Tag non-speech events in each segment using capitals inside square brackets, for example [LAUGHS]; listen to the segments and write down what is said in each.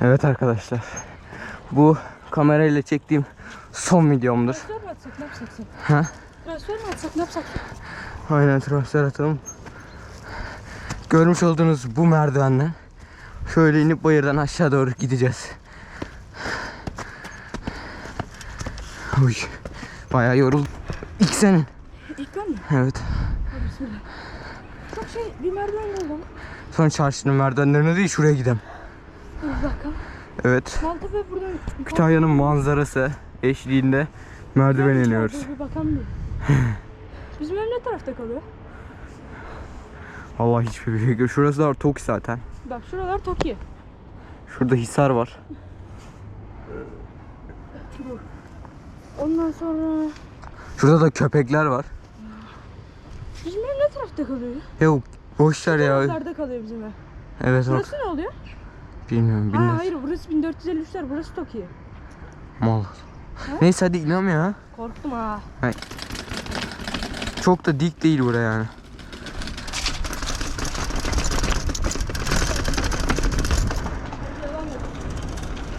Evet arkadaşlar. Bu kamerayla çektiğim son videomdur. Transfer mi atsak ne yapsak sen? Ha? Transfer mi atsak ne yapsak? Aynen transfer atalım. Görmüş olduğunuz bu merdivenden şöyle inip bayırdan aşağı doğru gideceğiz. Uy. Bayağı yoruldum. İlk senin. İlk ben mi? Evet. Hadi bismillah. Çok şey bir merdiven oldu ama. Son çarşının merdivenlerine değil şuraya gidelim. Evet. Kütahya'nın manzarası eşliğinde merdiven iniyoruz. [LAUGHS] Bizim ev ne tarafta kalıyor? Vallahi hiçbir şey yok. Şurası da Toki zaten. Bak şuralar Toki. Şurada Hisar var. Ondan sonra Şurada da köpekler var. bizim ev ne tarafta kalıyor? Yok boş ver ya. Taraflarda kalıyor bizim ev. Evet. Burası ne oluyor? Bilmiyorum Ha hayır burası 1453'ler burası Toki. Mal. Neyse hadi inan ya. Korktum ha. Çok da dik değil buraya yani.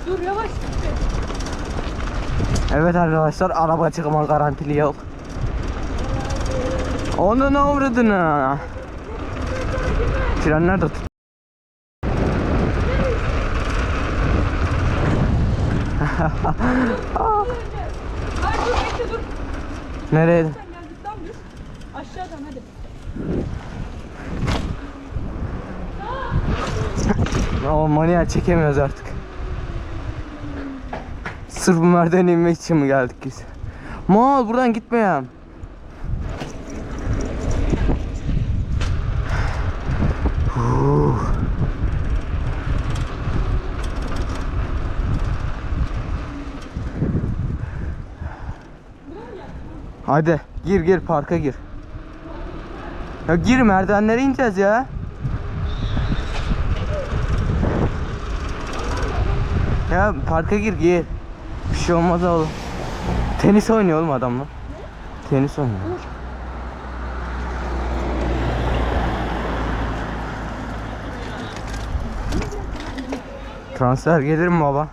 Dur yavaş. Evet arkadaşlar araba çıkma garantili yol. Onun avradını. Frenler de tut. Dur. Nereye? Aşağıdan hadi. Ama manuel çekemiyoruz artık. Sırf bu merdivene inmek için mi geldik biz? Mal buradan gitmeyeyim. Hadi gir gir parka gir. Ya gir merdivenlere ineceğiz ya. Ya parka gir gir. Bir şey olmaz oğlum. Tenis oynuyor oğlum adamla. Tenis oynuyor. Transfer gelir mi baba?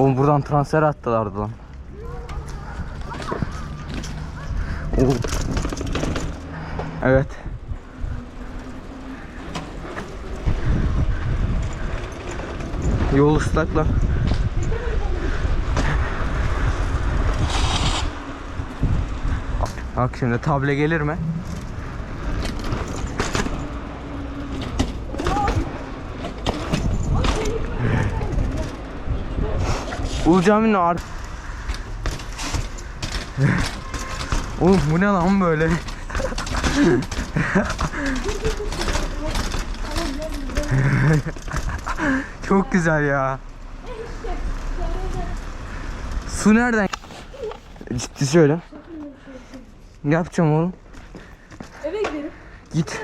Oğlum buradan transfer attılardı lan. Oo. Evet. Yol ıslak lan. Bak şimdi table gelir mi? Ulu Cami'nin ar... Oğlum bu ne lan böyle? Çok güzel ya. Su nereden? Ciddi söyle. Ne yapacağım oğlum? Eve gidelim. Git.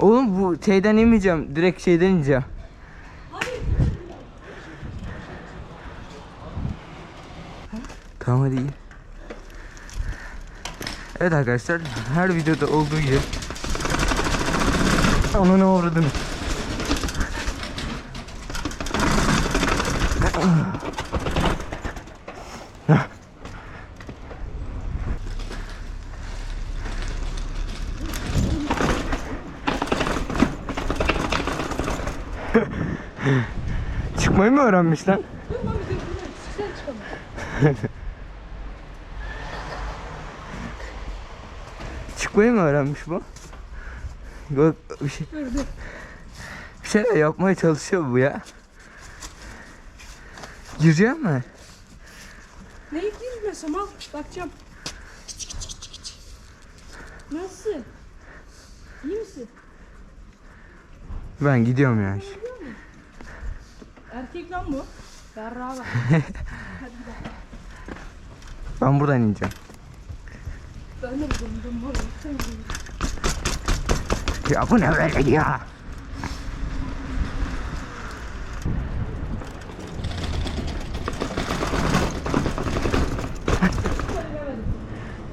Oğlum bu şeyden inmeyeceğim. Direkt şeyden ineceğim. Tamam hadi iyi. Evet arkadaşlar her videoda olduğu gibi Onu ne uğradın? Çıkmayı mı öğrenmiş lan? [LAUGHS] Sen çıkalım. Çıkmayı mı öğrenmiş bu? Yok bir şey, Dur dur. bir şeyler yapmaya çalışıyor bu ya. Gireceğim mi? Neyi girmesem al. Bakacağım. Nasıl? İyi misin? Ben gidiyorum yani. Erkek lan bu. Berra bak. [LAUGHS] Ben buradan ineceğim. Rõ cái nào đây là gì à?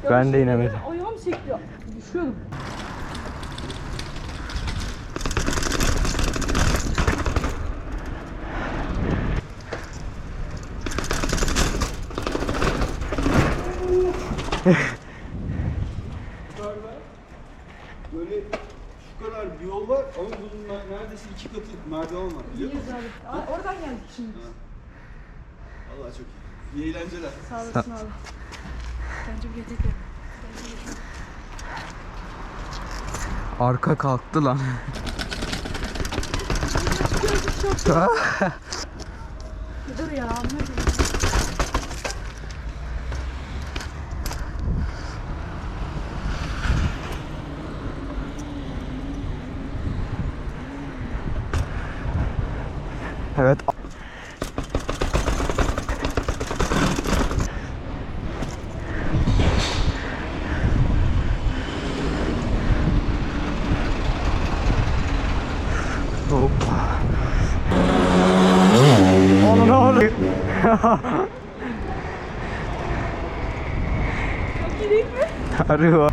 Ben de inemedim. Ayağım sekti. Düşüyordum. Yeah. Aa, oradan geldik şimdi. Allah çok iyi. İyi eğlenceler. Sağ olasın abi. Bence bir yetek. Arka kalktı lan. [LAUGHS] Dur ya. anladım. Evet. Onu ne oluyor? [LAUGHS] Arıyor.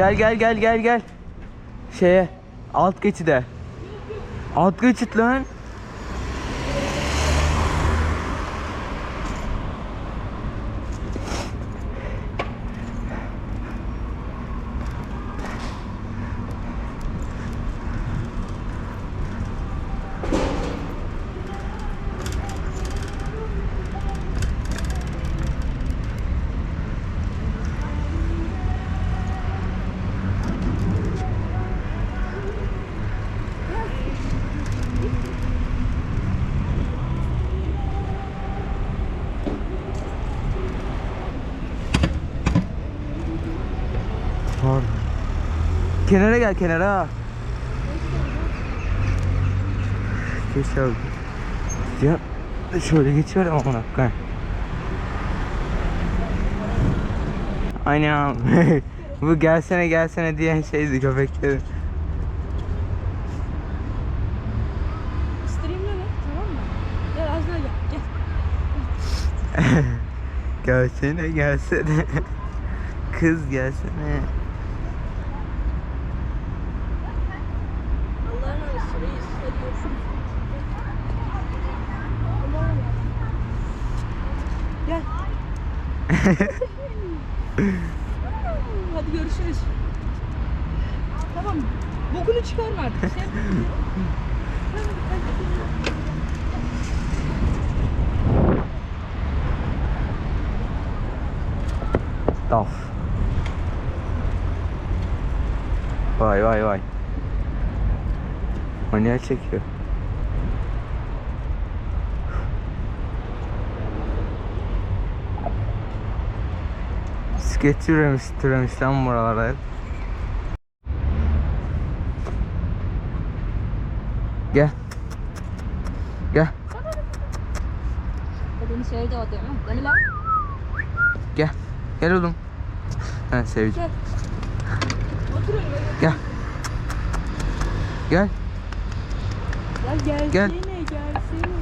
Gel gel gel gel gel. Şeye alt geçide. Alt geçit lan. Kenara gel kenara. Geç abi. Ya şöyle geçiyorum ama koyayım. Aynen. [LAUGHS] Bu gelsene gelsene diyen şeydi köpeklerin. Streamle tamam mı? Gel az daha gel. Gel. [LAUGHS] Gelsene gelsene. Kız gelsene. Allah'ın arası reis. Hadi görüşürüz. Gel. [LAUGHS] Hadi görüşürüz. Tamam? Bokunu çıkarma artık. Sen... Daf. Vay vay vay. Manuel çekiyor. Bisiklet türemiş, türemiş lan hep. Gel. Gel. Beni sevdi o değil mi? Lan. Gel. Gel oğlum. Ben seveceğim. Gel. Gel. Ya gelsene Gel. gelsene.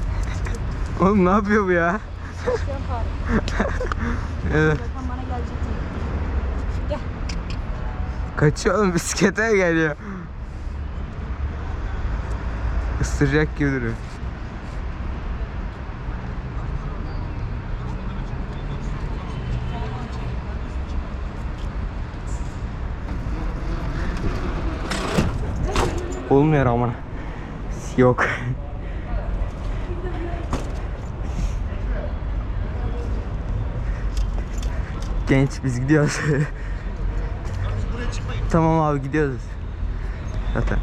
Oğlum ne yapıyor bu ya? Evet. Zaten bana gelecektin. Gel. Kaçıyor oğlum bisiklete geliyor. Isıracak gibi duruyor. Olmuyor ama. Yok. Genç biz gidiyoruz. [LAUGHS] tamam abi gidiyoruz. Zaten.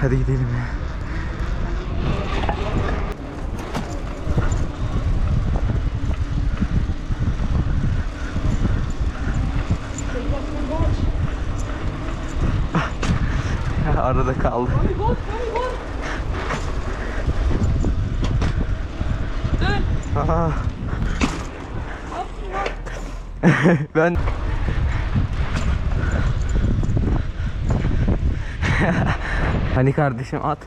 Hadi gidelim ya. Arada kaldı. Hadi [LAUGHS] ben Hani kardeşim at.